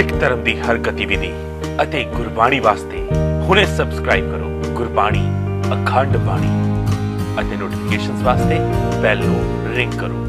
ਸਿੱਖ ਧਰਮ ਦੀ ਹਰ ਗਤੀਵਿਧੀ ਅਤੇ ਗੁਰਬਾਣੀ ਵਾਸਤੇ ਹੁਣੇ ਸਬਸਕ੍ਰਾਈਬ ਕਰੋ ਗੁਰਬਾਣੀ ਅਖੰਡ ਬਾਣੀ ਅਤੇ ਨੋਟੀਫਿਕੇਸ਼ਨਸ ਵਾਸਤੇ ਬੈਲ ਨੂੰ ਰਿੰਗ ਕਰੋ।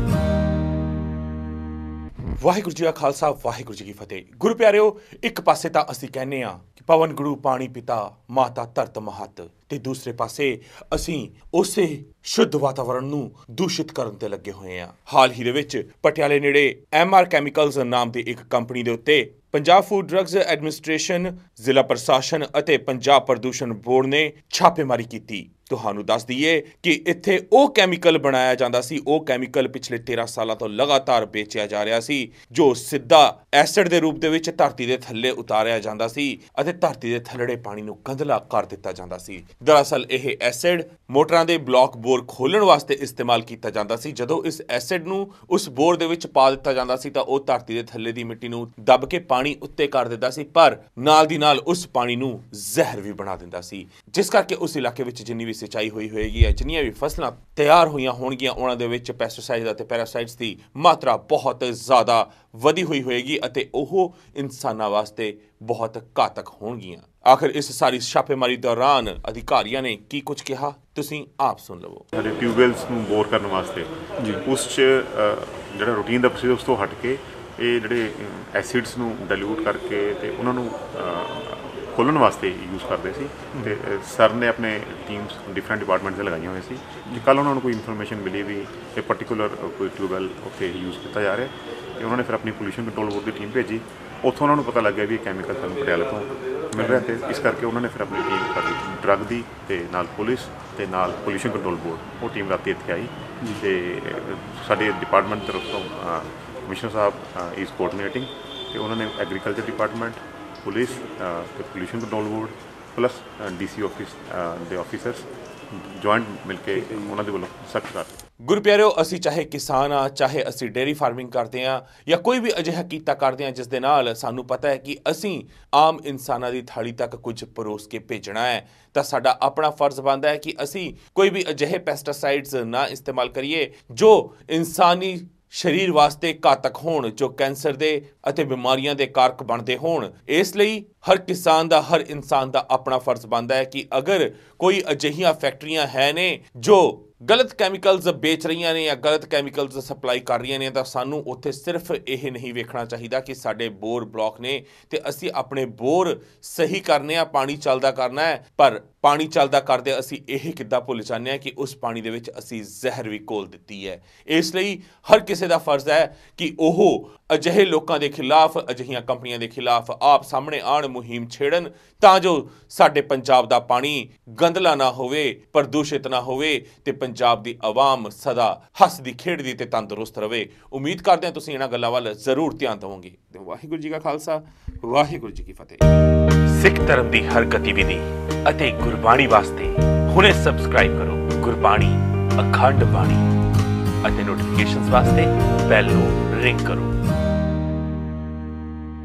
ਵਾਹਿਗੁਰੂ ਜੀ ਕਾ ਖਾਲਸਾ, ਵਾਹਿਗੁਰੂ ਜੀ ਕੀ ਫਤਿਹ। ਗੁਰੂ ਪਿਆਰਿਓ, ਇੱਕ ਪਾਸੇ ਤਾਂ ਅਸੀਂ ਕਹਿੰਨੇ ਆ ਕਿ ਪਵਨ, ਗੁਰੂ, ਪਾਣੀ, ਪਿਤਾ, ਮਾਤਾ, ਧਰਤ, ਮਹਤ ਤੇ ਦੂਸਰੇ ਪਾਸੇ ਅਸੀਂ ਉਸੇ ਸ਼ੁੱਧ ਵਾਤਾਵਰਣ ਨੂੰ ਦੂਸ਼ਿਤ ਕਰਨ ਤੇ ਲੱਗੇ ਹੋਏ ਆ। ਹਾਲ ਹੀ ਦੇ ਵਿੱਚ ਪਟਿਆਲੇ ਨੇੜੇ ਐਮਆਰ ਕੈਮੀਕਲਸ ਨਾਮ ਦੀ ਇੱਕ ਕੰਪਨੀ ਦੇ ਉੱਤੇ ਪੰਜਾਬ ਫੂਡ ਡਰੱਗਸ ਐਡਮਿਨਿਸਟ੍ਰੇਸ਼ਨ ਜ਼ਿਲ੍ਹਾ ਪ੍ਰਸ਼ਾਸਨ ਅਤੇ ਪੰਜਾਬ ਪ੍ਰਦੂਸ਼ਣ ਬੋਰਡ ਨੇ ਛਾਪੇਮਾਰੀ ਕੀਤੀ। ਤੁਹਾਨੂੰ ਦੱਸ ਦਈਏ ਕਿ ਇੱਥੇ ਉਹ ਕੈਮੀਕਲ ਬਣਾਇਆ ਜਾਂਦਾ ਸੀ, ਉਹ ਕੈਮੀਕਲ ਪਿਛਲੇ 13 ਸਾਲਾਂ ਤੋਂ ਲਗਾਤਾਰ ਵੇਚਿਆ ਜਾ ਰਿਹਾ ਸੀ, ਜੋ ਸਿੱਧਾ ਐਸਿਡ ਦੇ ਰੂਪ ਦੇ ਵਿੱਚ ਧਰਤੀ ਦੇ ਥੱਲੇ ਉਤਾਰਿਆ ਜਾਂਦਾ ਸੀ ਅਤੇ ਧਰਤੀ ਦੇ ਥੱਲੜੇ ਪਾਣੀ ਨੂੰ ਗੰਧਲਾ ਕਰ ਦਿੱਤਾ ਜਾਂਦਾ ਸੀ। ਦਰਅਸਲ ਇਹ ਐਸਿਡ ਮੋਟਰਾਂ ਦੇ ਬਲੌਕ ਬੋਰ ਖੋਲਣ ਵਾਸਤੇ ਇਸਤੇਮਾਲ ਕੀਤਾ ਜਾਂਦਾ ਸੀ। ਜਦੋਂ ਇਸ ਐਸਿਡ ਨੂੰ ਉਸ ਬੋਰ ਦੇ ਵਿੱਚ ਪਾ ਦਿੱਤਾ ਜਾਂਦਾ ਸੀ ਤਾਂ ਉਹ ਧਰਤੀ ਦੇ ਥੱਲੇ ਦੀ ਮਿੱਟੀ ਨੂੰ ਦੱਬ ਕੇ ਪਾਣੀ ਉੱਤੇ ਕਰ ਦਿੰਦਾ ਸੀ, ਪਰ ਨਾਲ ਦੀ ਨਾਲ ਉਸ ਪਾਣੀ ਨੂੰ ਜ਼ਹਿਰ ਵੀ ਬਣਾ ਦਿੰਦਾ ਸੀ। ਜਿਸ ਕਰਕੇ ਉਸ ਇਲਾਕੇ ਵਿੱਚ ਜਿੰਨੀ ਵੀ ਸਿੰਚਾਈ ਹੋਈ ਹੋਏਗੀ ਜਾਂ ਜਿੰਨੀਆਂ ਵੀ ਫਸਲਾਂ ਤਿਆਰ ਹੋਈਆਂ ਹੋਣਗੀਆਂ, ਉਹਨਾਂ ਦੇ ਵਿੱਚ ਪੈਸਟੀਸਾਈਡ ਅਤੇ ਪੈਰਾਸਾਈਟਸ ਦੀ ਮਾਤਰਾ ਬਹੁਤ ਜ਼ਿਆਦਾ ਵਧੀ ਹੋਈ ਹੋਏਗੀ ਅਤੇ ਉਹ ਇਨਸਾਨਾਂ ਵਾਸਤੇ ਬਹੁਤ ਘਾਤਕ ਹੋਣਗੀਆਂ। ਆਖਰ ਇਸ ਸਾਰੀ ਛਾਪੇਮਾਰੀ ਦੌਰਾਨ ਅਧਿਕਾਰੀਆਂ ਨੇ ਕੀ ਕੁਝ ਕਿਹਾ? ਤੁਸੀਂ ਆਪ ਸੁਣ ਲਵੋ। ਸਾਡੇ ਟਿਊਬਵੈਲਸ ਨੂੰ ਬੋਰ ਕਰਨ ਵਾਸਤੇ ਜੀ। ਉਸ 'ਚ ਅ, ਜਿਹੜਾ ਰੂਟੀਨ ਦਾ ਪ੍ਰੋਸੀਜਰ ਉਸ ਤੋਂ ਹਟ ਕੇ ਇਹ ਜਿਹੜੇ ਐਸਿਡਸ ਨੂੰ ਡਾਇਲੂਟ ਕਰਕੇ ਤੇ ਉਹਨਾਂ ਨੂੰ ਖੋਲਣ ਵਾਸਤੇ ਯੂਜ਼ ਕਰਦੇ ਸੀ ਤੇ ਸਰ ਨੇ ਆਪਣੇ ਟੀਮਸ ਡਿਫਰੈਂਟ ਡਿਪਾਰਟਮੈਂਟਸ ਦੇ ਲਗਾਈਆਂ ਹੋਈਆਂ ਸੀ। ਕਿ ਕੱਲ ਉਹਨਾਂ ਨੂੰ ਕੋਈ ਇਨਫੋਰਮੇਸ਼ਨ ਮਿਲੀ ਵੀ ਇਹ ਪਾਰਟਿਕੂਲਰ ਕੋਈ ਟਿਊਬਵੈਲ ਉੱਥੇ ਯੂਜ਼ ਕੀਤਾ ਜਾ ਰਿਹਾ ਤੇ ਉਹਨਾਂ ਨੇ ਫਿਰ ਆਪਣੀ ਪੋਲੂਸ਼ਨ ਕੰਟਰੋਲ ਬੋਰਡ ਦੀ ਟੀਮ ਭੇਜੀ। ਉੱਥੋਂ ਉਹਨਾਂ ਨੂੰ ਪਤਾ ਲੱਗਿਆ ਵੀ ਇਹ ਕੈਮੀਕਲ ਸਾਨੂੰ ਪਟਿਆਲੇ ਤੋਂ ਮਿਲ ਰਿਹਾ ਤੇ ਇਸ ਕਰਕੇ ਉਹਨਾਂ ਨੇ ਫਿਰ ਆਪਣੀ ਟੀਮ ਕਰ ਡਰੱਗ ਦੀ ਤੇ ਨਾਲ ਪੁਲਿਸ ਤੇ ਨਾਲ ਪੋਲੂਸ਼ਨ ਕੰਟਰੋਲ ਬੋਰਡ ਉਹ ਟੀਮ ਰਾਤੀ ਇੱਥੇ ਆਈ। ਤੇ ਸਾਡੇ ਡਿਪਾਰਟਮੈਂਟ ਤਰਫ ਤੋਂ ਕਮਿਸ਼ਨਰ ਸਾਹਿਬ ਇਜ਼ ਕੋਆਰਡੀਨੇਟਿੰਗ ਤੇ ਉਹਨਾਂ ਨੇ ਐਗਰੀਕਲਚਰ ਡਿਪਾਰਟਮੈਂਟ ਪੁਲਿਸ ਤੇ pollution control board plus DC office ਦੇ ਆਫੀਸਰਸ ਜੁਆਇੰਟ ਮਿਲ ਕੇ ਉਹਨਾਂ ਦੇ ਵੱਲੋਂ ਸਖਤ ਕਰ ਗੁਰਪਿਆਰਿਓ ਅਸੀਂ ਚਾਹੇ ਕਿਸਾਨ ਆ, ਚਾਹੇ ਅਸੀਂ ਡੇਰੀ ਫਾਰਮਿੰਗ ਕਰਦੇ ਆ ਜਾਂ ਕੋਈ ਵੀ ਅਜਿਹਾ ਕੀਤਾ ਕਰਦੇ ਆ ਜਿਸ ਦੇ ਨਾਲ ਸਾਨੂੰ ਪਤਾ ਹੈ ਕਿ ਅਸੀਂ ਆਮ ਇਨਸਾਨਾਂ ਦੀ ਥਾਲੀ ਤੱਕ ਕੁਝ ਪਰੋਸ ਕੇ ਭੇਜਣਾ ਹੈ। ਤਾਂ ਸਾਡਾ ਆਪਣਾ ਫਰਜ਼ ਬਣਦਾ ਹੈ ਕਿ ਅਸੀਂ ਕੋਈ ਵੀ ਅਜਿਹੇ ਪੈਸਟੀਸਾਈਡਸ ਨਾ ਇਸਤੇਮਾਲ ਕਰੀਏ ਜੋ ਇਨਸਾਨੀ ਸਰੀਰ ਵਾਸਤੇ ਘਾਤਕ ਹੋਣ, ਜੋ ਕੈਂਸਰ ਦੇ ਅਤੇ ਬਿਮਾਰੀਆਂ ਦੇ ਕਾਰਕ ਬਣਦੇ ਹੋਣ। ਇਸ ਲਈ ਹਰ ਕਿਸਾਨ ਦਾ, ਹਰ ਇਨਸਾਨ ਦਾ ਆਪਣਾ ਫਰਜ਼ ਬਣਦਾ ਹੈ ਕਿ ਅਗਰ ਕੋਈ ਅਜਿਹੀਆਂ ਫੈਕਟਰੀਆਂ ਹੈ ਨੇ ਜੋ ਗਲਤ ਕੈਮੀਕਲਸ ਵੇਚ ਰਹੀਆਂ ਨੇ ਜਾਂ ਗਲਤ ਕੈਮੀਕਲਸ ਸਪਲਾਈ ਕਰ ਰਹੀਆਂ ਨੇ ਤਾਂ ਸਾਨੂੰ ਉੱਥੇ ਸਿਰਫ ਇਹ ਨਹੀਂ ਵੇਖਣਾ ਚਾਹੀਦਾ ਕਿ ਸਾਡੇ ਬੋਰ ਬਲੌਕ ਨੇ ਤੇ ਅਸੀਂ ਆਪਣੇ ਬੋਰ ਸਹੀ ਕਰਨੇ ਆ, ਪਾਣੀ ਚੱਲਦਾ ਕਰਨਾ ਹੈ, ਪਰ ਪਾਣੀ ਚੱਲਦਾ ਕਰਦੇ ਅਸੀਂ ਇਹ ਕਿੱਦਾਂ ਭੁੱਲ ਜਾਂਦੇ ਆ ਕਿ ਉਸ ਪਾਣੀ ਦੇ ਵਿੱਚ ਅਸੀਂ ਜ਼ਹਿਰ ਵੀ ਘੋਲ ਦਿੱਤੀ ਹੈ। ਇਸ ਲਈ ਹਰ ਕਿਸੇ ਦਾ ਫਰਜ਼ ਹੈ ਕਿ ਉਹ ਅਜਿਹੇ ਲੋਕਾਂ ਦੇ ਖਿਲਾਫ, ਅਜਿਹੀਆਂ ਕੰਪਨੀਆਂ ਦੇ ਖਿਲਾਫ ਆਪ ਸਾਹਮਣੇ ਆਣ ਮੁਹਿੰਮ ਛੇੜਨ, ਤਾਂ ਜੋ ਸਾਡੇ ਪੰਜਾਬ ਦਾ ਪਾਣੀ ਗੰਦਲਾ ਨਾ ਹੋਵੇ, ਪ੍ਰਦੂਸ਼ਿਤ ਨਾ ਹੋਵੇ ਤੇ ਪੰਜਾਬ ਦੀ ਆਵਾਮ ਸਦਾ ਹੱਸਦੀ ਖੇਡਦੀ ਤੇ ਤੰਦਰੁਸਤ ਰਹੇ ਉਮੀਦ ਕਰਦੇ ਹਾਂ ਤੁਸੀਂ ਇਹਨਾਂ ਗੱਲਾਂ ਵੱਲ ਜ਼ਰੂਰ ਧਿਆਨ ਦਿਵੋਗੇ। ਵਾਹਿਗੁਰੂ ਜੀ ਕਾ ਖਾਲਸਾ, ਵਾਹਿਗੁਰੂ ਜੀ ਕੀ ਫਤਿਹ। ਸਿੱਖ ਧਰਮ ਦੀ ਹਰ ਗਤੀਵਿਧੀ ਅਤੇ ਗੁਰਬਾਣੀ ਵਾਸਤੇ ਹੁਣੇ ਸਬਸਕ੍ਰਾਈਬ ਕਰੋ ਗੁਰਬਾਣੀ, ਅਖੰਡ ਬਾਣੀ ਅਤੇ ਨੋਟੀਫਿਕੇਸ਼ਨਸ ਵਾਸਤੇ ਬੈਲ ਨੂੰ ਰਿੰਗ ਕਰੋ।